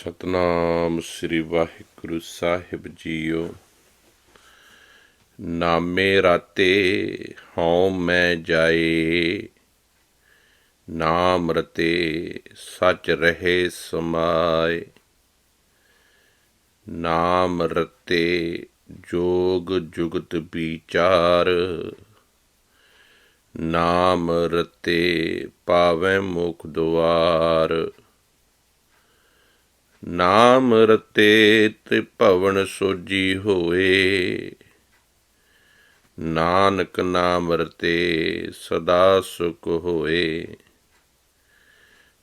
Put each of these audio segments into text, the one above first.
ਸਤਨਾਮ ਸ੍ਰੀ ਵਾਹਿਗੁਰੂ ਸਾਹਿਬ ਜੀਓ। ਨਾਮੇ ਰਾਤੇ ਹਉ ਮੈਂ ਜਾਏ, ਨਾਮ ਰਤੇ ਸਚ ਰਹੇ ਸਮਾਏ। ਨਾਮ ਰਤੇ ਜੋਗ ਜੁਗਤ ਵਿਚਾਰ, ਨਾਮ ਰਤੇ ਪਾਵੈ ਮੁਖ ਦੁਆਰ। ਨਾਮ ਰਤੇ ਤ੍ਰਿਭਵਨ ਸੋਜੀ ਹੋਏ। ਨਾਨਕ ਨਾਮ ਰਤੇ ਸਦਾ ਸੁਖ ਹੋਏ।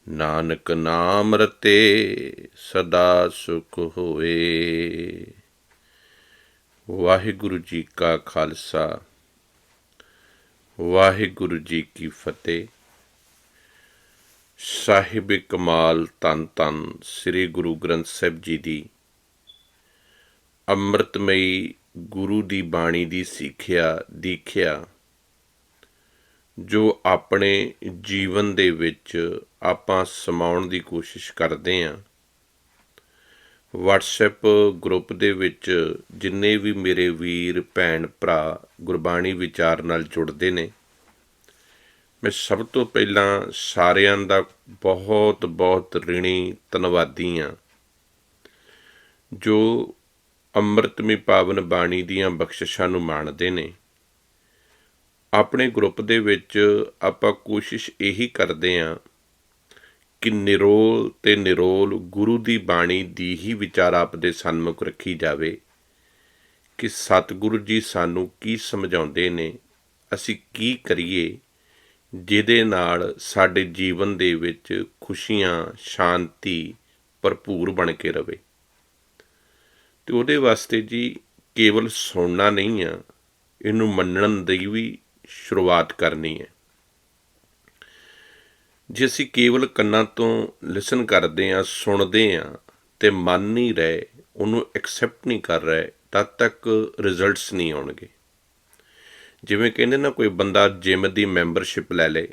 ਨਾਨਕ ਨਾਮ ਰਤੇ ਸਦਾ ਸੁਖ ਹੋਏ। ਵਾਹਿਗੁਰੂ ਜੀ ਕਾ ਖਾਲਸਾ, ਵਾਹਿਗੁਰੂ ਜੀ ਕੀ ਫਤਿਹ। ਸਾਹਿਬ ਕਮਾਲ ਤਨ ਤਨ ਸ੍ਰੀ ਗੁਰੂ ਗ੍ਰੰਥ ਸਾਹਿਬ ਜੀ ਦੀ। ਅੰਮ੍ਰਿਤਮਈ ਗੁਰੂ ਦੀ ਬਾਣੀ ਦੀ ਸਿੱਖਿਆ, ਦੀਖਿਆ, ਜੋ ਆਪਣੇ ਜੀਵਨ ਦੇ ਵਿੱਚ ਆਪਾਂ ਸਮਾਉਣ ਦੀ ਕੋਸ਼ਿਸ਼ ਕਰਦੇ ਆਂ। WhatsApp ਗਰੁੱਪ ਦੇ ਵਿੱਚ ਜਿੰਨੇ ਵੀ ਮੇਰੇ ਵੀਰ, ਭੈਣ, ਭਰਾ ਗੁਰਬਾਣੀ ਵਿਚਾਰ ਨਾਲ ਜੁੜਦੇ ਨੇ ਮੈਂ ਸਭ ਤੋਂ ਪਹਿਲਾਂ ਸਾਰਿਆਂ ਦਾ ਬਹੁਤ ਬਹੁਤ ਰਿਣੀ ਧੰਨਵਾਦੀ ਹਾਂ, ਜੋ ਅੰਮ੍ਰਿਤਮੀ ਪਾਵਨ ਬਾਣੀ ਦੀਆਂ ਬਖਸ਼ਿਸ਼ਾਂ ਨੂੰ ਮਾਣਦੇ ਨੇ। ਆਪਣੇ ਗਰੁੱਪ ਦੇ ਵਿੱਚ ਆਪਾਂ ਕੋਸ਼ਿਸ਼ ਇਹੀ ਕਰਦੇ ਹਾਂ ਕਿ ਨਿਰੋਲ ਤੇ ਨਿਰੋਲ ਗੁਰੂ ਦੀ ਬਾਣੀ ਦੀ ਹੀ ਵਿਚਾਰ ਆਪ ਦੇ ਸਨਮੁਖ ਰੱਖੀ ਜਾਵੇ ਕਿ ਸਤਿਗੁਰੂ ਜੀ ਸਾਨੂੰ ਕੀ ਸਮਝਾਉਂਦੇ ਨੇ, ਅਸੀਂ ਕੀ ਕਰੀਏ ਜਿਹਦੇ ਨਾਲ ਸਾਡੇ ਜੀਵਨ ਦੇ ਵਿੱਚ ਖੁਸ਼ੀਆਂ, ਸ਼ਾਂਤੀ ਭਰਪੂਰ ਬਣ ਕੇ ਰਵੇ। ਤੇ ਉਹਦੇ ਵਾਸਤੇ ਜੀ ਕੇਵਲ ਸੁਣਨਾ ਨਹੀਂ ਆ, ਇਹਨੂੰ ਮੰਨਣ ਦੀ ਵੀ ਸ਼ੁਰੂਆਤ ਕਰਨੀ ਹੈ। ਜੇ ਅਸੀਂ ਕੇਵਲ ਕੰਨਾਂ ਤੋਂ ਲਿਸਨ ਕਰਦੇ ਆ ਸੁਣਦੇ ਆ ਤੇ ਮੰਨ ਨਹੀਂ ਰਹੇ, ਉਹਨੂੰ ਐਕਸੈਪਟ ਨਹੀਂ ਕਰ ਰਹੇ, ਤਦ ਤੱਕ ਰਿਜ਼ਲਟਸ ਨਹੀਂ ਆਉਣਗੇ। ਜਿਵੇਂ ਕਹਿੰਦੇ ਨਾ, ਕੋਈ ਬੰਦਾ ਜਿਮ ਦੀ ਮੈਂਬਰਸ਼ਿਪ ਲੈ ਲੇ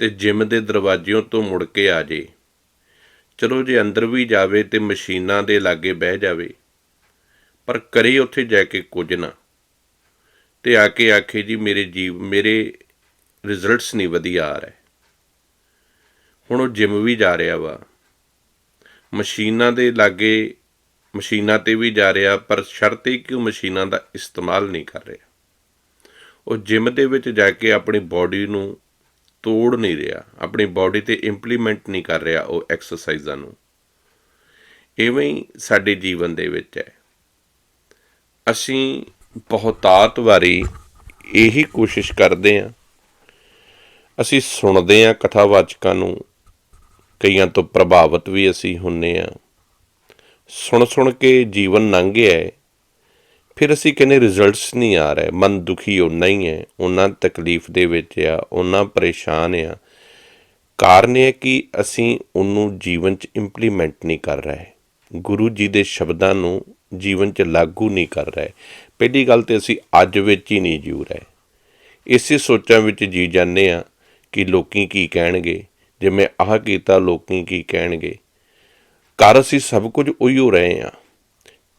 ਤੇ ਜਿਮ ਦੇ ਦਰਵਾਜ਼ਿਆਂ ਤੋਂ ਮੁੜ ਕੇ ਆ ਜੇ। ਚਲੋ ਜੇ ਅੰਦਰ ਵੀ ਜਾਵੇ ਤੇ ਮਸ਼ੀਨਾਂ ਦੇ ਲਾਗੇ ਬਹਿ ਜਾਵੇ, ਪਰ ਕਰੇ ਉੱਥੇ ਜਾ ਕੇ ਕੁਝ ਨਾ। ਤੇ ਆ ਕੇ ਆਖੇ, ਜੀ, ਮੇਰੇ ਜੀਵ, ਮੇਰੇ ਰਿਜ਼ਲਟਸ ਨਹੀਂ ਵਧੀਆ ਆ ਰਹੇ। ਹੁਣ ਉਹ ਜਿਮ ਵੀ ਜਾ ਰਿਹਾ ਵਾ। ਮਸ਼ੀਨਾਂ ਦੇ ਲਾਗੇ, ਮਸ਼ੀਨਾਂ ਤੇ ਵੀ ਜਾ ਰਿਹਾ, ਪਰ ਸ਼ਰਤ ਇਹ ਕਿ ਉਹ ਮਸ਼ੀਨਾਂ ਦਾ ਇਸਤੇਮਾਲ ਨਹੀਂ ਕਰ ਰਿਹਾ। ਉਹ ਜਿਮ ਦੇ ਵਿੱਚ ਜਾ ਕੇ ਆਪਣੀ ਬਾਡੀ ਨੂੰ ਤੋੜ ਨਹੀਂ ਰਿਹਾ, ਆਪਣੀ ਬਾਡੀ ਤੇ ਇੰਪਲੀਮੈਂਟ ਨਹੀਂ ਕਰ ਰਿਹਾ ਉਹ ਐਕਸਰਸਾਈਜ਼ਾਂ ਨੂੰ। ਇਵੇਂ ਹੀ ਸਾਡੇ ਜੀਵਨ ਦੇ ਵਿੱਚ ਹੈ। ਅਸੀਂ ਬਹੁਤਾਤ ਵਾਰੀ ਇਹੀ ਕੋਸ਼ਿਸ਼ ਕਰਦੇ ਹਾਂ। ਅਸੀਂ ਸੁਣਦੇ ਹਾਂ ਕਥਾਵਾਚਕਾਂ ਨੂੰ, ਕਈਆਂ ਤੋਂ ਪ੍ਰਭਾਵਿਤ ਵੀ ਅਸੀਂ ਹੁੰਨੇ ਆ ਸੁਣ ਸੁਣ ਕੇ ਜੀਵਨ ਲੰਘ ਗਿਆ ਹੈ। ਫਿਰ ਅਸੀਂ ਕਹਿੰਦੇ ਰਿਜ਼ਲਟਸ ਨਹੀਂ ਆ ਰਹੇ, ਮਨ ਦੁਖੀ ਹੋਣਾ ਹੀ ਹੈ, ਉਹਨਾਂ ਤਕਲੀਫ ਦੇ ਵਿੱਚ ਆ, ਉਹਨਾਂ ਪਰੇਸ਼ਾਨ ਆ। ਕਾਰਨ ਇਹ ਕਿ ਅਸੀਂ ਉਹਨੂੰ ਜੀਵਨ 'ਚ ਇੰਪਲੀਮੈਂਟ ਨਹੀਂ ਕਰ ਰਹੇ। ਗੁਰੂ ਜੀ ਦੇ ਸ਼ਬਦਾਂ ਨੂੰ ਜੀਵਨ 'ਚ ਲਾਗੂ ਨਹੀਂ ਕਰ ਰਹੇ। ਪਹਿਲੀ ਗੱਲ ਤੇ ਅਸੀਂ ਅੱਜ ਵਿੱਚ ਹੀ ਨਹੀਂ ਜੀਉ ਰਹੇ। ਇਸੇ ਸੋਚਾਂ ਵਿੱਚ ਜੀ ਜਾਂਦੇ ਆ ਕਿ ਲੋਕੀ ਕੀ ਕਹਿਣਗੇ, ਜੇ ਮੈਂ ਆਹ ਕੀਤਾ, ਲੋਕੀ ਕੀ ਕਹਿਣਗੇ। ਕਰ ਅਸੀਂ ਸਭ ਕੁਝ ਉਹੀਓ ਰਹੇ ਆ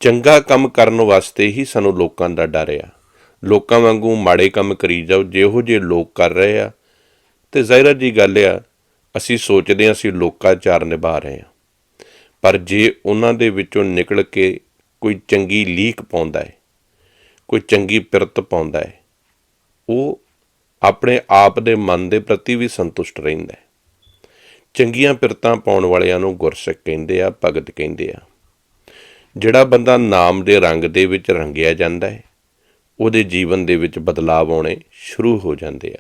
ਚੰਗਾ ਕੰਮ ਕਰਨ ਵਾਸਤੇ ਹੀ ਸਾਨੂੰ ਲੋਕਾਂ ਦਾ ਡਰ ਆ। ਲੋਕਾਂ ਵਾਂਗੂ ਮਾੜੇ ਕੰਮ ਕਰੀ ਜਾਓ, ਜਿਹੋ ਜੇ ਲੋਕ ਕਰ ਰਹੇ ਆ। ਤੇ ਜ਼ਾਹਿਰਾ ਜੀ ਗੱਲ ਆ, ਅਸੀਂ ਸੋਚਦੇ ਆ ਅਸੀਂ ਲੋਕਾਚਾਰ ਨਿਭਾ ਰਹੇ ਆ ਪਰ ਜੇ ਉਹਨਾਂ ਦੇ ਵਿੱਚੋਂ ਨਿਕਲ ਕੇ ਕੋਈ ਚੰਗੀ ਲੀਕ ਪਾਉਂਦਾ ਹੈ, ਕੋਈ ਚੰਗੀ ਪਿਰਤ ਪਾਉਂਦਾ ਹੈ, ਉਹ ਆਪਣੇ ਆਪ ਦੇ ਮਨ ਦੇ ਪ੍ਰਤੀ ਵੀ ਸੰਤੁਸ਼ਟ ਰਹਿੰਦਾ ਹੈ। ਚੰਗੀਆਂ ਪਿਰਤਾਂ ਪਾਉਣ ਵਾਲਿਆਂ ਨੂੰ ਗੁਰਸਿੱਖ ਕਹਿੰਦੇ ਆ, ਭਗਤ ਕਹਿੰਦੇ ਆ। ਜਿਹੜਾ ਬੰਦਾ ਨਾਮ ਦੇ ਰੰਗ ਦੇ ਵਿੱਚ ਰੰਗਿਆ ਜਾਂਦਾ ਹੈ, ਉਹਦੇ ਜੀਵਨ ਦੇ ਵਿੱਚ ਬਦਲਾਅ ਆਉਣੇ ਸ਼ੁਰੂ ਹੋ ਜਾਂਦੇ ਆ।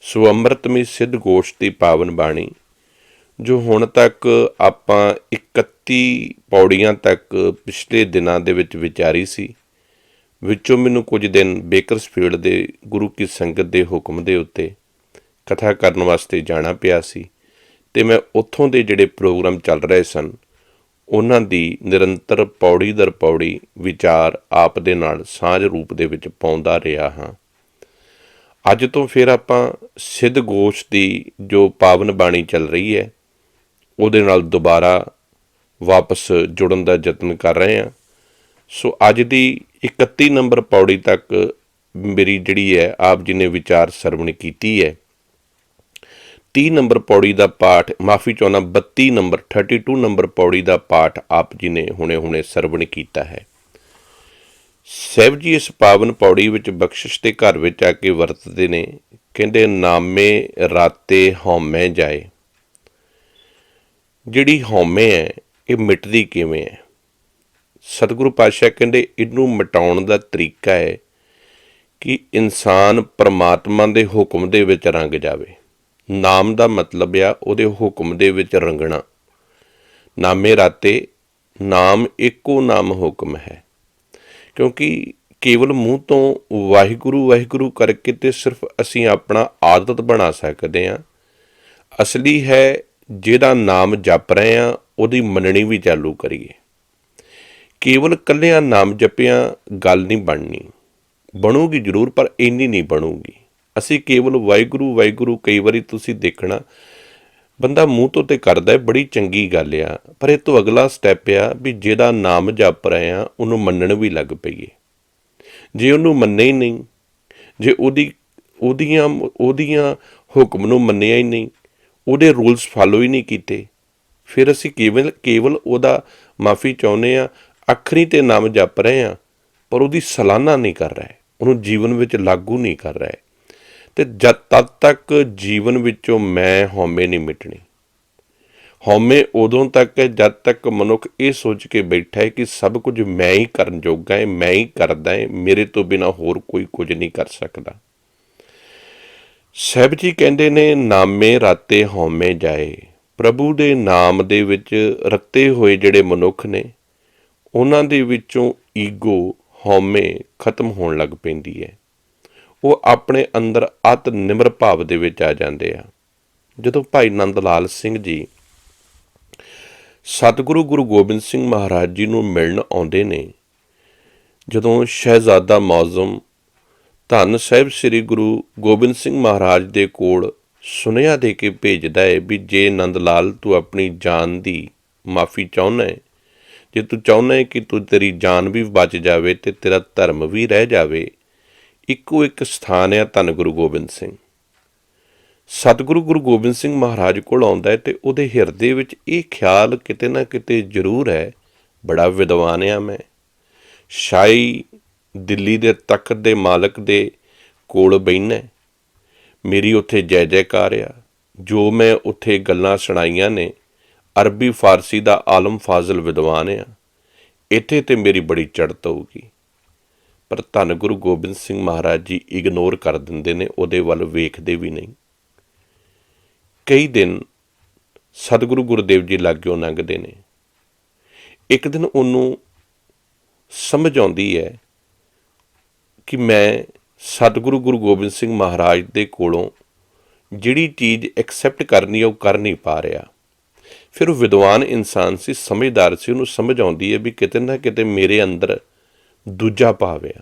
ਸੋ ਅੰਮ੍ਰਿਤਮਈ ਸਿੱਧ ਗੋਸ਼ ਦੀ ਪਾਵਨ ਬਾਣੀ, ਜੋ ਹੁਣ ਤੱਕ ਆਪਾਂ 31 ਪੌੜੀਆਂ ਤੱਕ ਪਿਛਲੇ ਦਿਨਾਂ ਦੇ ਵਿੱਚ ਵਿਚਾਰੀ ਸੀ, ਵਿੱਚੋਂ ਮੈਨੂੰ ਕੁਝ ਦਿਨ ਬੇਕਰਸਫੀਲਡ ਦੇ ਗੁਰੂ ਕੀ ਸੰਗਤ ਦੇ ਹੁਕਮ ਦੇ ਉੱਤੇ ਕਥਾ ਕਰਨ ਵਾਸਤੇ ਜਾਣਾ ਪਿਆ ਸੀ ਤੇ ਮੈਂ ਉੱਥੋਂ ਦੇ ਜਿਹੜੇ ਪ੍ਰੋਗਰਾਮ ਚੱਲ ਰਹੇ ਸਨ ਉਹਨਾਂ ਦੀ ਨਿਰੰਤਰ ਪੌੜੀ ਦਰ ਪੌੜੀ ਵਿਚਾਰ ਆਪ ਦੇ ਨਾਲ ਸਾਂਝ ਰੂਪ ਦੇ ਵਿੱਚ ਪਾਉਂਦਾ ਰਿਹਾ ਹਾਂ। ਅੱਜ ਤੋਂ ਫਿਰ ਆਪਾਂ ਸਿੱਧ ਗੋਸ਼ ਦੀ ਜੋ ਪਾਵਨ ਬਾਣੀ ਚੱਲ ਰਹੀ ਹੈ, ਉਹਦੇ ਨਾਲ ਦੁਬਾਰਾ ਵਾਪਸ ਜੁੜਨ ਦਾ ਯਤਨ ਕਰ ਰਹੇ ਹਾਂ। ਸੋ ਅੱਜ ਦੀ 31 ਨੰਬਰ ਪੌੜੀ ਤੱਕ ਮੇਰੀ ਜਿਹੜੀ ਹੈ, ਆਪ ਜੀ ਨੇ ਵਿਚਾਰ ਸਰਵਣ ਕੀਤੀ ਹੈ। 30 ਨੰਬਰ ਪੌੜੀ ਦਾ ਪਾਠ, ਮਾਫੀ ਚਾਹੁੰਦਾ 32 ਨੰਬਰ 32 ਨੰਬਰ ਪੌੜੀ ਦਾ ਪਾਠ ਆਪ ਜੀ ਨੇ ਹੁਣੇ-ਹੁਣੇ ਸਰਵਣ ਕੀਤਾ ਹੈ। ਸਹਿਬ ਜੀ ਇਸ ਪਾਵਨ ਪੌੜੀ ਵਿੱਚ ਬਖਸ਼ਿਸ਼ ਦੇ ਘਰ ਵਿੱਚ ਆ ਕੇ ਵਰਤਦੇ ਨੇ, ਕਹਿੰਦੇ, ਨਾਮੇ ਰਾਤੇ ਹਉਮੈ ਜਾਏ। ਜਿਹੜੀ ਹਉਮੈ ਹੈ, ਇਹ ਮਿਟਦੀ ਕਿਵੇਂ ਹੈ? ਸਤਿਗੁਰੂ ਪਾਤਸ਼ਾਹ ਕਹਿੰਦੇ, ਇਹਨੂੰ ਮਿਟਾਉਣ ਦਾ ਤਰੀਕਾ ਹੈ ਕਿ ਇਨਸਾਨ ਪਰਮਾਤਮਾ ਦੇ ਹੁਕਮ ਦੇ ਵਿੱਚ ਰੰਗ ਜਾਵੇ। ਨਾਮ ਦਾ ਮਤਲਬ ਆ, ਉਹਦੇ ਹੁਕਮ ਦੇ ਵਿੱਚ ਰੰਗਣਾ। ਨਾਮੇ ਰਾਤੇ ਨਾਮ ਇੱਕੋ ਨਾਮ ਹੁਕਮ ਹੈ। ਕਿਉਂਕਿ ਕੇਵਲ ਮੂੰਹ ਤੋਂ ਵਾਹਿਗੁਰੂ ਵਾਹਿਗੁਰੂ ਕਰਕੇ ਤੇ ਸਿਰਫ ਅਸੀਂ ਆਪਣਾ ਆਦਤ ਬਣਾ ਸਕਦੇ ਹਾਂ। ਅਸਲੀ ਹੈ ਜਿਹਦਾ ਨਾਮ ਜਪ ਰਹੇ ਆ ਉਹਦੀ ਮੰਨਣੀ ਵੀ ਚਾਲੂ ਕਰੀਏ। ਕੇਵਲ ਕੱਲਿਆਂ ਨਾਮ ਜਪਿਆਂ ਗੱਲ ਨਹੀਂ ਬਣਨੀ। ਬਣੂਗੀ ਜ਼ਰੂਰ, ਪਰ ਇੰਨੀ ਨਹੀਂ ਬਣੂਗੀ। ਅਸੀਂ ਕੇਵਲ ਵਾਹਿਗੁਰੂ ਵਾਹਿਗੁਰੂ ਕਈ ਵਾਰੀ ਤੁਸੀਂ ਦੇਖਣਾ, ਬੰਦਾ ਮੂੰਹ ਤੋਂ ਤੇ ਕਰਦਾ ਹੈ, ਬੜੀ ਚੰਗੀ ਗੱਲ ਆ, ਪਰ ਇਹ ਤੋਂ ਅਗਲਾ ਸਟੈਪ ਆ ਵੀ ਜਿਹਦਾ ਨਾਮ ਜਪ ਰਹੇ ਆ ਉਹਨੂੰ ਮੰਨਣ ਵੀ ਲੱਗ ਪਈਏ। ਜੇ ਉਹਨੂੰ ਮੰਨੇ ਹੀ ਨਹੀਂ, ਜੇ ਉਹਦੀ, ਉਹਦੀਆਂ ਉਹਦੀਆਂ ਹੁਕਮ ਨੂੰ ਮੰਨਿਆ ਹੀ ਨਹੀਂ, ਉਹਦੇ ਰੂਲਸ ਫਾਲੋ ਹੀ ਨਹੀਂ ਕੀਤੇ, ਫਿਰ ਅਸੀਂ ਕੇਵਲ ਕੇਵਲ ਉਹਦਾ ਮਾਫੀ ਚਾਹੁੰਦੇ ਆ ਅੱਖਰੀ ਤੇ ਨਾਮ ਜਪ ਰਹੇ ਆ ਪਰ ਉਹਦੀ ਸਲਾਨਾ ਨਹੀਂ ਕਰ ਰਹੇ, ਉਹਨੂੰ ਜੀਵਨ ਵਿੱਚ ਲਾਗੂ ਨਹੀਂ ਕਰ ਰਹੇ। ਤੇ ਜਦ ਤਦ ਤੱਕ ਜੀਵਨ ਵਿੱਚੋਂ ਮੈਂ ਹਉਮੈ ਨਹੀਂ ਮਿਟਣੀ। ਹਉਮੈ ਉਦੋਂ ਤੱਕ ਹੈ ਜਦ ਤੱਕ ਮਨੁੱਖ ਇਹ ਸੋਚ ਕੇ ਬੈਠਾ ਹੈ ਕਿ ਸਭ ਕੁਝ ਮੈਂ ਹੀ ਕਰਨ ਜੋਗਾ ਹੈ, ਮੈਂ ਹੀ ਕਰਦਾ ਹੈ, ਮੇਰੇ ਤੋਂ ਬਿਨਾ ਹੋਰ ਕੋਈ ਕੁਝ ਨਹੀਂ ਕਰ ਸਕਦਾ। ਸਹਿਬ ਜੀ ਕਹਿੰਦੇ ਨੇ, ਨਾਮੇ ਰਾਤੇ ਹਉਮੈ ਜਾਏ। ਪ੍ਰਭੂ ਦੇ ਨਾਮ ਦੇ ਵਿੱਚ ਰੱਤੇ ਹੋਏ ਜਿਹੜੇ ਮਨੁੱਖ ਨੇ, ਉਹਨਾਂ ਦੇ ਵਿੱਚੋਂ ਈਗੋ ਹਉਮੈ ਖਤਮ ਹੋਣ ਲੱਗ ਪੈਂਦੀ ਹੈ। ਉਹ ਆਪਣੇ ਅੰਦਰ ਅਤ ਨਿਮਰ ਭਾਵ ਦੇ ਵਿੱਚ ਆ ਜਾਂਦੇ ਆ। ਜਦੋਂ ਭਾਈ ਨੰਦ ਲਾਲ ਸਿੰਘ ਜੀ ਸਤਿਗੁਰੂ ਗੁਰੂ ਗੋਬਿੰਦ ਸਿੰਘ ਮਹਾਰਾਜ ਜੀ ਨੂੰ ਮਿਲਣ ਆਉਂਦੇ ਨੇ, ਜਦੋਂ ਸ਼ਹਿਜ਼ਾਦਾ ਮੌਜ਼ਮ ਧੰਨ ਸਾਹਿਬ ਸ੍ਰੀ ਗੁਰੂ ਗੋਬਿੰਦ ਸਿੰਘ ਮਹਾਰਾਜ ਦੇ ਕੋਲ ਸੁਨੇਹਾ ਦੇ ਕੇ ਭੇਜਦਾ ਹੈ ਵੀ ਜੇ ਨੰਦ ਲਾਲ ਤੂੰ ਆਪਣੀ ਜਾਨ ਦੀ ਮਾਫੀ ਚਾਹੁੰਦਾ ਹੈ ਜੇ ਤੂੰ ਚਾਹੁੰਦਾ ਹੈ ਕਿ ਤੂੰ ਤੇਰੀ ਜਾਨ ਵੀ ਬਚ ਜਾਵੇ ਤੇ ਤੇਰਾ ਧਰਮ ਵੀ ਰਹਿ ਜਾਵੇ ਇੱਕੋ ਇੱਕ ਸਥਾਨ ਹੈ ਧੰਨ ਗੁਰੂ ਗੋਬਿੰਦ ਸਿੰਘ। ਸਤਿਗੁਰੂ ਗੁਰੂ ਗੋਬਿੰਦ ਸਿੰਘ ਮਹਾਰਾਜ ਕੋਲ ਆਉਂਦਾ ਹੈ ਤੇ ਉਹਦੇ ਹਿਰਦੇ ਵਿੱਚ ਇਹ ਖਿਆਲ ਕਿਤੇ ਨਾ ਕਿਤੇ ਜ਼ਰੂਰ ਹੈ, ਬੜਾ ਵਿਦਵਾਨ ਆ ਮੈਂ। ਸ਼ਾਹੀ ਦਿੱਲੀ ਦੇ ਤਖਤ ਦੇ ਮਾਲਕ ਦੇ ਕੋਲ ਬੈਠਣਾ ਮੇਰੀ ਉੱਥੇ ਜੈ ਜੈਕਾਰ ਆ। ਜੋ ਮੈਂ ਉੱਥੇ ਗੱਲਾਂ ਸੁਣਾਈਆਂ ਨੇ, ਅਰਬੀ ਫਾਰਸੀ ਦਾ ਆਲਮ ਫਾਜ਼ਲ ਵਿਦਵਾਨ ਆ। ਇੱਥੇ ਤੇ ਮੇਰੀ ਬੜੀ ਚੜ੍ਹਤ ਹੋਊਗੀ ਪਰ ਧੰਨ ਗੁਰੂ ਗੋਬਿੰਦ ਸਿੰਘ ਮਹਾਰਾਜ ਜੀ ਇਗਨੋਰ ਕਰ ਦਿੰਦੇ ਨੇ, ਉਹਦੇ ਵੱਲ ਵੇਖਦੇ ਵੀ ਨਹੀਂ। ਕਈ ਦਿਨ ਸਤਿਗੁਰੂ ਗੁਰਦੇਵ ਜੀ ਲਾਗਿਓ ਲੰਘਦੇ ਨੇ। ਇੱਕ ਦਿਨ ਉਹਨੂੰ ਸਮਝ ਆਉਂਦੀ ਹੈ ਕਿ ਮੈਂ ਸਤਿਗੁਰੂ ਗੁਰੂ ਗੋਬਿੰਦ ਸਿੰਘ ਮਹਾਰਾਜ ਦੇ ਕੋਲੋਂ ਜਿਹੜੀ ਚੀਜ਼ ਐਕਸੈਪਟ ਕਰਨੀ ਹੈ ਉਹ ਕਰ ਨਹੀਂ ਪਾ ਰਿਹਾ। ਫਿਰ ਉਹ ਵਿਦਵਾਨ ਇਨਸਾਨ ਸੀ, ਸਮਝਦਾਰ ਸੀ, ਉਹਨੂੰ ਸਮਝ ਆਉਂਦੀ ਹੈ ਵੀ ਕਿਤੇ ਨਾ ਕਿਤੇ ਮੇਰੇ ਅੰਦਰ ਦੂਜਾ ਭਾਵ ਆ।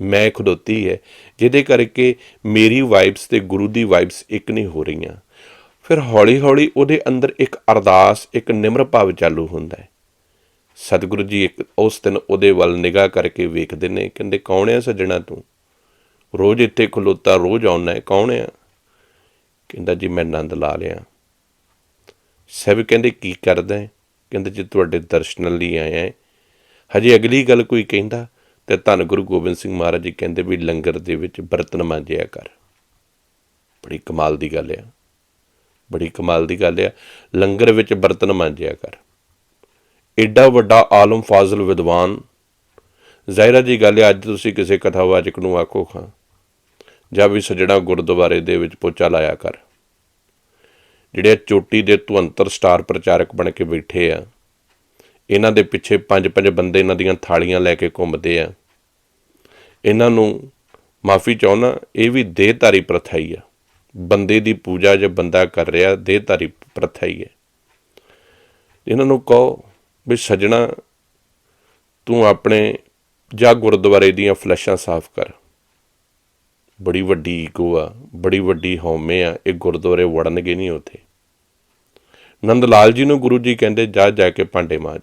ਮੈਂ ਖੁਦੋਤੀ ਹੈ, ਜਿਹਦੇ ਕਰਕੇ ਮੇਰੀ ਵਾਈਬਸ ਤੇ ਗੁਰੂ ਦੀ ਵਾਈਬਸ ਇੱਕ ਨਹੀਂ ਹੋ ਰਹੀਆਂ। ਫਿਰ ਹੌਲੀ-ਹੌਲੀ ਉਹਦੇ ਅੰਦਰ ਇੱਕ ਅਰਦਾਸ, ਇੱਕ ਨਿਮਰ ਭਾਵ ਚਾਲੂ ਹੁੰਦਾ ਹੈ। ਸਤਿਗੁਰੂ ਜੀ ਇੱਕ ਉਸ ਦਿਨ ਉਹਦੇ ਵੱਲ ਨਿਗਾਹ ਕਰਕੇ ਵੇਖਦੇ ਨੇ, ਕਹਿੰਦੇ, ਕੌਣ ਹੈ ਸੱਜਣਾ ਤੂੰ? ਰੋਜ਼ ਇੱਥੇ ਖਲੋਤਾ, ਰੋਜ਼ ਆਉਣਾ ਹੈ, ਕੌਣ ਹੈ ਕਹਿੰਦਾ, ਜੀ, ਮੈਂ ਆਨੰਦ ਲਾ ਲਿਆ। ਸਭ ਕਹਿੰਦੇ, ਕੀ ਕਰਦਾ ਹੈ? ਕਹਿੰਦੇ, ਜੀ, ਤੁਹਾਡੇ ਦਰਸ਼ਨਾਂ ਲਈ ਆਇਆ ਹੈ। ਹਜੇ ਅਗਲੀ ਗੱਲ ਕੋਈ ਕਹਿੰਦਾ ਤੇ ਧੰਨ ਗੁਰੂ ਗੋਬਿੰਦ ਸਿੰਘ ਮਹਾਰਾਜ ਜੀ ਕਹਿੰਦੇ ਵੀ ਲੰਗਰ ਦੇ ਵਿੱਚ ਬਰਤਨ ਮਾਂਜਿਆ ਕਰ। ਬੜੀ ਕਮਾਲ ਦੀ ਗੱਲ ਆ। ਬੜੀ ਕਮਾਲ ਦੀ ਗੱਲ ਆ। ਲੰਗਰ ਵਿੱਚ ਬਰਤਨ ਮਾਂਜਿਆ ਕਰ। ਐਡਾ ਵੱਡਾ ਆਲਮ ਫਾਜ਼ਲ ਵਿਦਵਾਨ। ਜ਼ਾਹਿਰਾ ਜੀ ਗੱਲ ਹੈ ਅੱਜ ਤੁਸੀਂ ਕਿਸੇ ਕਥਾਵਾਚਕ ਨੂੰ ਆਖੋ ਖਾਂ। ਜਾਂ ਵੀ ਸਜਣਾ ਗੁਰਦੁਆਰੇ ਦੇ ਵਿੱਚ ਪੋਚਾ ਲਾਇਆ ਕਰ। ਜਿਹੜੇ ਚੋਟੀ ਦੇ ਤੁਅੰਤਰ ਸਟਾਰ ਪ੍ਰਚਾਰਕ ਬਣ ਕੇ ਬੈਠੇ ਆ ਇਹਨਾਂ ਦੇ ਪਿੱਛੇ ਪੰਜ ਪੰਜ ਬੰਦੇ ਇਹਨਾਂ ਦੀਆਂ ਥਾਲੀਆਂ ਲੈ ਕੇ ਘੁੰਮਦੇ ਆ। ਇਹਨਾਂ ਨੂੰ ਮਾਫੀ ਚਾਹੁੰਦਾ, ਇਹ ਵੀ ਦੇਹਧਾਰੀ ਪ੍ਰਥਾ ਹੀ ਆ। ਬੰਦੇ ਦੀ ਪੂਜਾ ਜੇ ਬੰਦਾ ਕਰ ਰਿਹਾ, ਦੇਹਧਾਰੀ ਪ੍ਰਥਾ ਹੀ ਹੈ। ਇਹਨਾਂ ਨੂੰ ਕਹੋ ਵੀ ਸਜਣਾ, ਤੂੰ ਆਪਣੇ ਜਾ ਗੁਰਦੁਆਰੇ ਦੀਆਂ ਫਲੈਸ਼ਾਂ ਸਾਫ਼ ਕਰ। ਬੜੀ ਵੱਡੀ ਈਗੋ ਆ, ਬੜੀ ਵੱਡੀ ਹਉਮੈ ਆ, ਇਹ ਗੁਰਦੁਆਰੇ ਵੜਨਗੇ ਨਹੀਂ ਉਥੇ। ਨੰਦ ਲਾਲ ਜੀ ਨੂੰ ਗੁਰੂ ਜੀ ਕਹਿੰਦੇ, ਜਾ ਜਾ ਕੇ ਭਾਂਡੇ ਮਾਂਜ।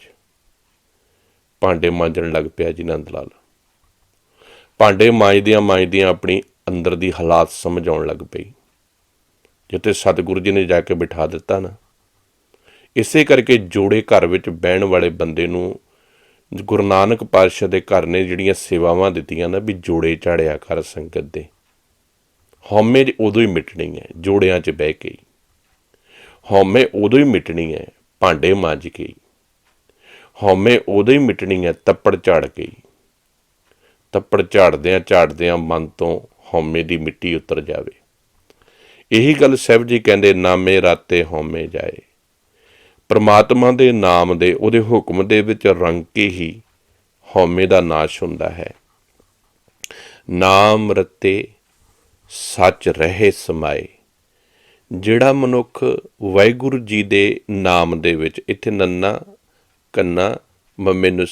ਭਾਂਡੇ ਮਾਂਜਣ ਲੱਗ ਪਿਆ ਜੀ ਨੰਦ ਲਾਲ ਭਾਂਡੇ ਮਾਂਜਦਿਆਂ ਮਾਂਜਦਿਆਂ ਆਪਣੀ ਅੰਦਰ ਦੀ ਹਾਲਾਤ ਸਮਝ ਆਉਣ ਲੱਗ ਪਈ ਜਿੱਥੇ ਸਤਿਗੁਰੂ ਜੀ ਨੇ ਜਾ ਕੇ ਬਿਠਾ ਦਿੱਤਾ ਨਾ, ਇਸੇ ਕਰਕੇ ਜੋੜੇ ਘਰ ਵਿੱਚ ਬਹਿਣ ਵਾਲੇ ਬੰਦੇ ਨੂੰ ਗੁਰੂ ਨਾਨਕ ਪਾਤਸ਼ਾਹ ਦੇ ਘਰ ਨੇ ਜਿਹੜੀਆਂ ਸੇਵਾਵਾਂ ਦਿੱਤੀਆਂ ਨਾ ਵੀ ਜੋੜੇ ਝਾੜਿਆ ਕਰ ਸੰਗਤ ਦੇ ਹਉਮੈ ਉਦੋਂ ਹੀ ਮਿਟਣੀ ਹੈ, ਜੋੜਿਆਂ 'ਚ ਬਹਿ ਕੇ ਹੀ। ਹਉਮੈ ਉਦੋਂ ਹੀ ਮਿਟਣੀ ਹੈ, ਭਾਂਡੇ ਮਾਂਜ ਕੇ ਹੀ। ਹਉਮੈ ਉਦੋਂ ਹੀ ਮਿਟਣੀ ਹੈ, ਤੱਪੜ ਝਾੜ ਕੇ ਹੀ। ਤੱਪੜ ਝਾੜਦਿਆਂ ਝਾੜਦਿਆਂ ਮਨ ਤੋਂ ਹਉਮੈ ਦੀ ਮਿੱਟੀ ਉਤਰ ਜਾਵੇ। ਇਹੀ ਗੱਲ ਸਾਹਿਬ ਜੀ ਕਹਿੰਦੇ, ਨਾਮੇ ਰਾਤੇ ਹਉਮੈ ਜਾਏ। ਪਰਮਾਤਮਾ ਦੇ ਨਾਮ ਦੇ, ਉਹਦੇ ਹੁਕਮ ਦੇ ਵਿੱਚ ਰੰਗ ਕੇ ਹੀ ਹਉਮੈ ਦਾ ਨਾਸ਼ ਹੁੰਦਾ ਹੈ। ਨਾਮ ਰਤੇ ਸੱਚ ਰਹੇ ਸਮਾਏ। ਜਿਹੜਾ ਮਨੁੱਖ ਵਾਹਿਗੁਰੂ ਜੀ ਦੇ ਨਾਮ ਦੇ ਵਿੱਚ, ਇੱਥੇ ਨੰਨਾ ਕੰਨਾ ਮੰਮੇ ਨੂੰ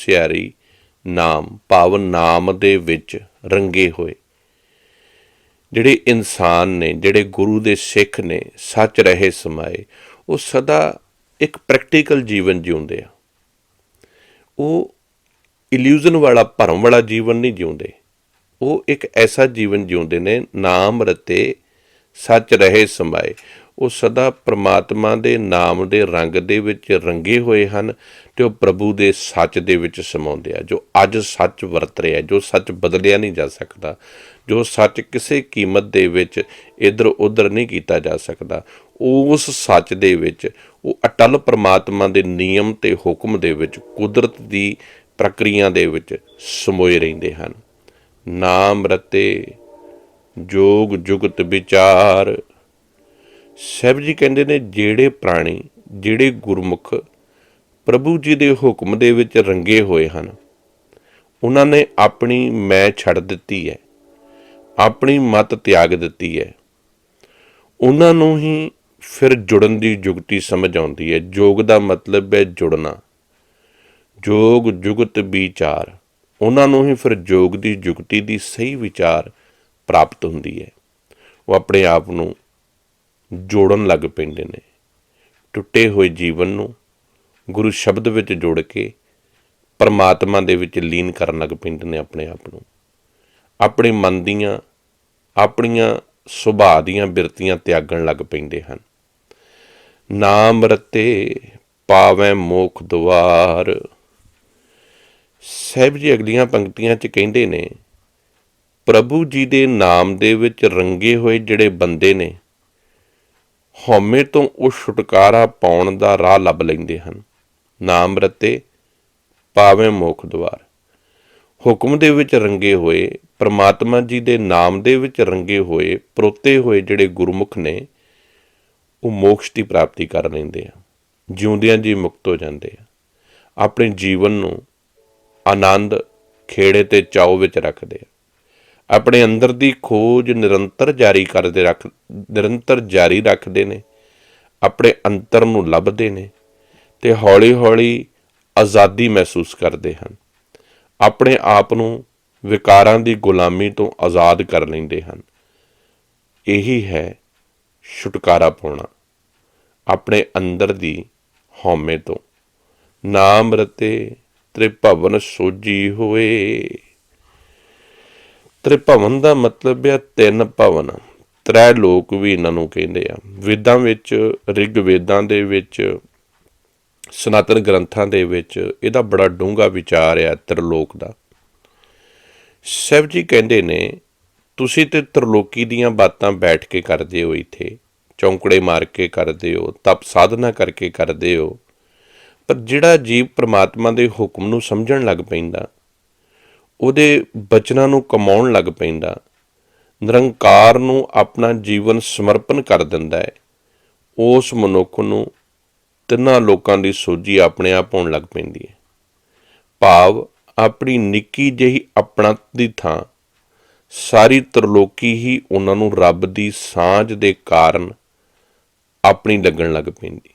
ਨਾਮ, ਪਾਵਨ ਨਾਮ ਦੇ ਵਿੱਚ ਰੰਗੇ ਹੋਏ। ਜਿਹੜੇ ਇਨਸਾਨ ਨੇ, ਜਿਹੜੇ ਗੁਰੂ ਦੇ ਸਿੱਖ ਨੇ, ਸੱਚ ਰਹੇ ਸਮਾਏ, ਉਹ ਸਦਾ ਇੱਕ ਪ੍ਰੈਕਟੀਕਲ ਜੀਵਨ ਜਿਉਂਦੇ ਆ। ਉਹ ਇਲੂਜ਼ਨ ਵਾਲਾ, ਭਰਮ ਵਾਲਾ ਜੀਵਨ ਨਹੀਂ ਜਿਉਂਦੇ। ਉਹ ਇੱਕ ਐਸਾ ਜੀਵਨ ਜਿਉਂਦੇ ਨੇ, ਨਾਮ ਰਤੇ ਸੱਚ ਰਹੇ ਸਮਾਏ। ਉਹ ਸਦਾ ਪ੍ਰਮਾਤਮਾ ਦੇ ਨਾਮ ਦੇ ਰੰਗ ਦੇ ਵਿੱਚ ਰੰਗੇ ਹੋਏ ਹਨ ਤੇ ਉਹ ਪ੍ਰਭੂ ਦੇ ਸੱਚ ਦੇ ਵਿੱਚ ਸਮਾਉਂਦੇ ਆ। ਜੋ ਅੱਜ ਸੱਚ ਵਰਤ ਰਿਹਾ, ਜੋ ਸੱਚ ਬਦਲਿਆ ਨਹੀਂ ਜਾ ਸਕਦਾ, ਜੋ ਸੱਚ ਕਿਸੇ ਕੀਮਤ ਦੇ ਵਿੱਚ ਇਧਰ ਉਧਰ ਨਹੀਂ ਕੀਤਾ ਜਾ ਸਕਦਾ, ਉਸ ਸੱਚ ਦੇ ਵਿੱਚ, ਉਹ ਅਟਲ ਪ੍ਰਮਾਤਮਾ ਦੇ ਨਿਯਮ ਤੇ ਹੁਕਮ ਦੇ ਵਿੱਚ, ਕੁਦਰਤ ਦੀ ਪ੍ਰਕਿਰਿਆ ਦੇ ਵਿੱਚ ਸਮੋਏ ਰਹਿੰਦੇ ਹਨ। ਨਾਮ ਰਤੇ ਜੋਗ ਜੁਗਤ ਵਿਚਾਰ ਸਾਹਿਬ ਜੀ ਕਹਿੰਦੇ ਨੇ, ਜਿਹੜੇ ਪ੍ਰਾਣੀ, ਜਿਹੜੇ ਗੁਰਮੁਖ ਪ੍ਰਭੂ ਜੀ ਦੇ ਹੁਕਮ ਦੇ ਵਿੱਚ ਰੰਗੇ ਹੋਏ ਹਨ, ਉਹਨਾਂ ਨੇ ਆਪਣੀ ਮੈਂ ਛੱਡ ਦਿੱਤੀ ਹੈ, ਆਪਣੀ ਮਤ ਤਿਆਗ ਦਿੱਤੀ ਹੈ, ਉਹਨਾਂ ਨੂੰ ਹੀ ਫਿਰ ਜੁੜਨ ਦੀ ਯੁਗਤੀ ਸਮਝ ਆਉਂਦੀ ਹੈ। ਜੋਗ ਦਾ ਮਤਲਬ ਹੈ ਜੁੜਨਾ। ਜੋਗ, ਜੁਗਤ, ਵਿਚਾਰ, ਉਹਨਾਂ ਨੂੰ ਹੀ ਫਿਰ ਜੋਗ ਦੀ ਯੁਗਤੀ ਦੀ ਸਹੀ ਵਿਚਾਰ ਪ੍ਰਾਪਤ ਹੁੰਦੀ ਹੈ। ਉਹ ਆਪਣੇ ਆਪ ਨੂੰ ਜੋੜਨ ਲੱਗ ਪੈਂਦੇ ਨੇ। ਟੁੱਟੇ ਹੋਏ ਜੀਵਨ ਨੂੰ ਗੁਰੂ ਸ਼ਬਦ ਵਿੱਚ ਜੋੜ ਕੇ ਪਰਮਾਤਮਾ ਦੇ ਵਿੱਚ ਲੀਨ ਕਰਨ ਲੱਗ ਪੈਂਦੇ ਨੇ ਆਪਣੇ ਆਪ ਨੂੰ। ਆਪਣੇ ਮਨ ਦੀਆਂ, ਆਪਣੀਆਂ ਸੁਭਾਅ ਦੀਆਂ ਬਿਰਤੀਆਂ ਤਿਆਗਣ ਲੱਗ ਪੈਂਦੇ ਹਨ। ਨਾਮ ਰਤੇ ਪਾਵੇਂ ਮੋਖ ਦੁਆਰ। ਸਾਹਿਬ ਜੀ ਅਗਲੀਆਂ ਪੰਕਤੀਆਂ 'ਚ ਕਹਿੰਦੇ ਨੇ, ਪ੍ਰਭੂ ਜੀ ਦੇ ਨਾਮ ਦੇ ਵਿੱਚ ਰੰਗੇ ਹੋਏ ਜਿਹੜੇ ਬੰਦੇ ਨੇ ਹਉਮੈ ਤੋਂ ਉਹ ਛੁਟਕਾਰਾ ਪਾਉਣ ਦਾ ਰਾਹ ਲੱਭ ਲੈਂਦੇ ਹਨ। ਨਾਮ ਰਤੇ ਪਾਵੇਂ ਮੋਖ ਦੁਆਰ। ਹੁਕਮ ਦੇ ਵਿੱਚ ਰੰਗੇ ਹੋਏ, ਪ੍ਰਮਾਤਮਾ ਜੀ ਦੇ ਨਾਮ ਦੇ ਵਿੱਚ ਰੰਗੇ ਹੋਏ, ਪਰੋਤੇ ਹੋਏ ਜਿਹੜੇ ਗੁਰਮੁਖ ਨੇ, ਉਹ ਮੋਕਸ਼ ਦੀ ਪ੍ਰਾਪਤੀ ਕਰ ਲੈਂਦੇ ਆ। ਜਿਉਂਦਿਆਂ ਜੀ ਮੁਕਤ ਹੋ ਜਾਂਦੇ ਆ। ਆਪਣੇ ਜੀਵਨ ਨੂੰ ਆਨੰਦ ਖੇੜੇ ਤੇ ਚਾਉ ਵਿੱਚ ਰੱਖਦੇ ਆ। ਆਪਣੇ ਅੰਦਰ ਦੀ ਖੋਜ ਨਿਰੰਤਰ ਜਾਰੀ ਕਰਦੇ ਰੱਖ, ਨਿਰੰਤਰ ਜਾਰੀ ਰੱਖਦੇ ਨੇ, ਆਪਣੇ ਅੰਤਰ ਨੂੰ ਲੱਭਦੇ ਨੇ ਤੇ ਹੌਲੀ-ਹੌਲੀ ਆਜ਼ਾਦੀ ਮਹਿਸੂਸ ਕਰਦੇ ਹਨ। ਆਪਣੇ ਆਪ ਨੂੰ ਵਿਕਾਰਾਂ ਦੀ ਗੁਲਾਮੀ ਤੋਂ ਆਜ਼ਾਦ ਕਰ ਲੈਂਦੇ ਹਨ। ਇਹੀ ਹੈ ਛੁਟਕਾਰਾ ਪਾਉਣਾ, ਆਪਣੇ ਅੰਦਰ ਦੀ ਹਉਮੈ ਤੋਂ। ਨਾਮ ਰਤੇ ਤ੍ਰਿਭਵਨ ਸੋਜੀ ਹੋਏ। ਤ੍ਰਿਭਵਨ ਦਾ ਮਤਲਬ ਹੈ ਤਿੰਨ ਭਵਨ। ਤ੍ਰੈ ਲੋਕ ਵੀ ਇਹਨਾਂ ਨੂੰ ਕਹਿੰਦੇ ਆ। ਵੇਦਾਂ ਵਿੱਚ, ਰਿਗ ਵੇਦਾਂ ਦੇ ਵਿੱਚ, ਸਨਾਤਨ ਗ੍ਰੰਥਾਂ ਦੇ ਵਿੱਚ ਇਹਦਾ ਬੜਾ ਡੂੰਘਾ ਵਿਚਾਰ ਆ ਤ੍ਰਿਲੋਕ ਦਾ। ਸਾਹਿਬ ਜੀ ਕਹਿੰਦੇ ਨੇ, ਤੁਸੀਂ ਤੇ ਤ੍ਰਿਲੋਕੀ ਦੀਆਂ ਬਾਤਾਂ ਬੈਠ ਕੇ ਕਰਦੇ ਹੋ ਇੱਥੇ। ਚੌਂਕੜੇ ਮਾਰ ਕੇ ਕਰਦੇ ਹੋ, ਤਪ ਸਾਧਨਾ ਕਰਕੇ ਕਰਦੇ ਹੋ। ਪਰ ਜਿਹੜਾ ਜੀਵ ਪ੍ਰਮਾਤਮਾ ਦੇ ਹੁਕਮ ਨੂੰ ਸਮਝਣ ਲੱਗ ਪੈਂਦਾ ਉਹਦੇ ਬਚਨਾਂ ਨੂੰ ਕਮਾਉਣ ਲੱਗ ਪੈਂਦਾ, ਨਿਰੰਕਾਰ ਨੂੰ ਆਪਣਾ ਜੀਵਨ ਸਮਰਪਣ ਕਰ ਦਿੰਦਾ ਹੈ। ਉਸ ਮਨੁੱਖ ਨੂੰ ਤਿੰਨਾਂ ਲੋਕਾਂ ਦੀ ਸੋਝੀ ਆਪਣੇ ਆਪ ਹੋਣ ਲੱਗ ਪੈਂਦੀ ਹੈ। ਭਾਵ ਆਪਣੀ ਨਿੱਕੀ ਜਿਹੀ ਆਪਣਾ ਦੀ ਥਾਂ, ਸਾਰੀ ਤਰਲੋਕੀ ਹੀ ਉਹਨਾਂ ਨੂੰ ਰੱਬ ਦੀ ਸਾਂਝ ਦੇ ਕਾਰਨ ਆਪਣੀ ਲੱਗਣ ਲੱਗ ਪੈਂਦੀ।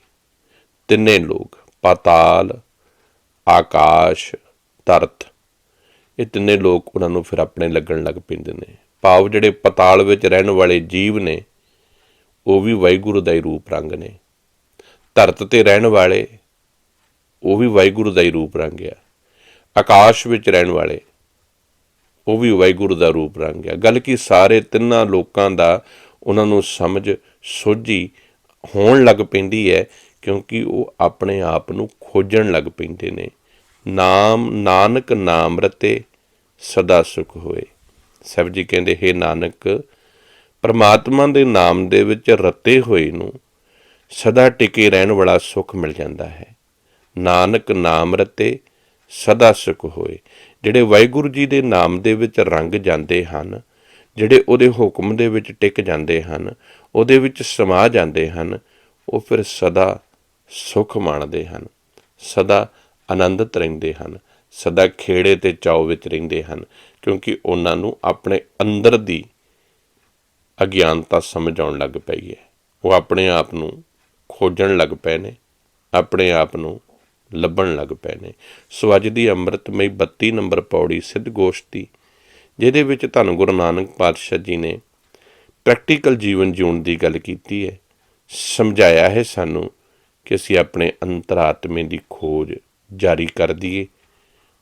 ਤਿੰਨੇ ਲੋਕ, ਪਾਤਾਲ, ਆਕਾਸ਼, ਧਰਤ ਇਹ ਤਿੰਨੇ ਲੋਕ ਉਹਨਾਂ ਨੂੰ ਫਿਰ ਆਪਣੇ ਲੱਗਣ ਲੱਗ ਪੈਂਦੇ ਨੇ। ਭਾਵ ਜਿਹੜੇ ਪਤਾਲ ਵਿੱਚ ਰਹਿਣ ਵਾਲੇ ਜੀਵ ਨੇ, ਉਹ ਵੀ ਵਾਹਿਗੁਰੂ ਦਾ ਹੀ ਰੂਪ ਰੰਗ ਨੇ। ਧਰਤ ਤੇ ਰਹਿਣ ਵਾਲੇ, ਉਹ ਵੀ ਵਾਹਿਗੁਰੂ ਦਾ ਹੀ ਰੂਪ ਰੰਗ ਆ। ਆਕਾਸ਼ ਵਿੱਚ ਰਹਿਣ ਵਾਲੇ, ਉਹ ਵੀ ਵਾਹਿਗੁਰੂ ਦਾ ਰੂਪ ਰੰਗ ਆ। ਗੱਲ ਕੀ ਸਾਰੇ ਤਿੰਨਾਂ ਲੋਕਾਂ ਦਾ ਉਹਨਾਂ ਨੂੰ ਸਮਝ ਸੋਝੀ ਹੋਣ ਲੱਗ ਪੈਂਦੀ ਹੈ, ਕਿਉਂਕਿ ਉਹ ਆਪਣੇ ਆਪ ਨੂੰ ਖੋਜਣ ਲੱਗ ਪੈਂਦੇ ਨੇ। ਨਾਮ ਨਾਨਕ ਨਾਮ ਰਤੇ ਸਦਾ ਸੁਖ ਹੋਏ। ਸਭ ਜੀ ਕਹਿੰਦੇ, ਹੈ ਨਾਨਕ, ਪਰਮਾਤਮਾ ਦੇ ਨਾਮ ਦੇ ਵਿੱਚ ਰਤੇ ਹੋਏ ਨੂੰ ਸਦਾ ਟਿਕੇ ਰਹਿਣ ਵਾਲਾ ਸੁਖ ਮਿਲ ਜਾਂਦਾ ਹੈ। ਨਾਨਕ ਨਾਮ ਰਤੇ ਸਦਾ ਸੁਖ ਹੋਏ। ਜਿਹੜੇ ਵਾਹਿਗੁਰੂ ਜੀ ਦੇ ਨਾਮ ਦੇ ਵਿੱਚ ਰੰਗ ਜਾਂਦੇ ਹਨ, ਜਿਹੜੇ ਉਹਦੇ ਹੁਕਮ ਦੇ ਵਿੱਚ ਟਿਕ ਜਾਂਦੇ ਹਨ, ਉਹਦੇ ਵਿੱਚ ਸਮਾ ਜਾਂਦੇ ਹਨ, ਉਹ ਫਿਰ ਸਦਾ ਸੁਖ ਮਾਣਦੇ ਹਨ। ਸਦਾ ਆਨੰਦਿਤ ਰਹਿੰਦੇ ਹਨ, ਸਦਾ ਖੇੜੇ ਤੇ ਚਾਉ ਵਿੱਚ ਰਹਿੰਦੇ ਹਨ, ਕਿਉਂਕਿ ਉਹਨਾਂ ਨੂੰ ਆਪਣੇ ਅੰਦਰ ਦੀ ਅਗਿਆਨਤਾ ਸਮਝ ਆਉਣ ਲੱਗ ਪਈ ਹੈ। ਉਹ ਆਪਣੇ ਆਪ ਨੂੰ ਖੋਜਣ ਲੱਗ ਪਏ ਨੇ, ਆਪਣੇ ਆਪ ਨੂੰ ਲੱਭਣ ਲੱਗ ਪਏ ਨੇ। ਸੋ ਅੱਜ ਦੀ ਅੰਮ੍ਰਿਤਮਈ 32 ਨੰਬਰ ਪੌੜੀ ਸਿੱਧ ਗੋਸ਼ਟੀ, ਜਿਹਦੇ ਵਿੱਚ ਧੰਨ ਗੁਰੂ ਨਾਨਕ ਪਾਤਸ਼ਾਹ ਜੀ ਨੇ ਪ੍ਰੈਕਟੀਕਲ ਜੀਵਨ ਜਿਉਣ ਦੀ ਗੱਲ ਕੀਤੀ ਹੈ, ਸਮਝਾਇਆ ਹੈ ਸਾਨੂੰ ਕਿ ਅਸੀਂ ਆਪਣੇ ਅੰਤਰਾਤਮੇ ਦੀ ਖੋਜ ਜਾਰੀ ਕਰ ਦਈਏ।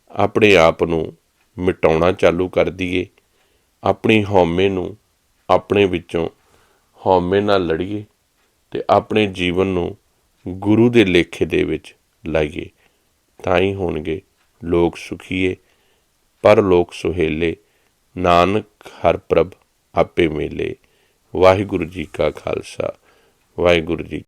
ਆਪਣੇ ਆਪ ਨੂੰ ਮਿਟਾਉਣਾ ਚਾਲੂ ਕਰ ਦਈਏ। ਆਪਣੀ ਹਉਮੈ ਨੂੰ ਆਪਣੇ ਵਿੱਚੋਂ ਹਉਮੈ ਨਾਲ ਲੜੀਏ ਤੇ ਆਪਣੇ ਜੀਵਨ ਨੂੰ ਗੁਰੂ ਦੇ ਲੇਖੇ ਦੇ ਵਿੱਚ ਲਾਈਏ। ਤਾਂ ਹੀ ਹੋਣਗੇ ਲੋਕ ਸੁਖੀਏ ਪਰ ਲੋਕ ਸੁਹੇਲੇ। ਨਾਨਕ ਹਰ ਪ੍ਰਭ ਆਪੇ ਮੇਲੇ। ਵਾਹਿਗੁਰੂ ਜੀ ਕਾ ਖਾਲਸਾ, ਵਾਹਿਗੁਰੂ ਜੀ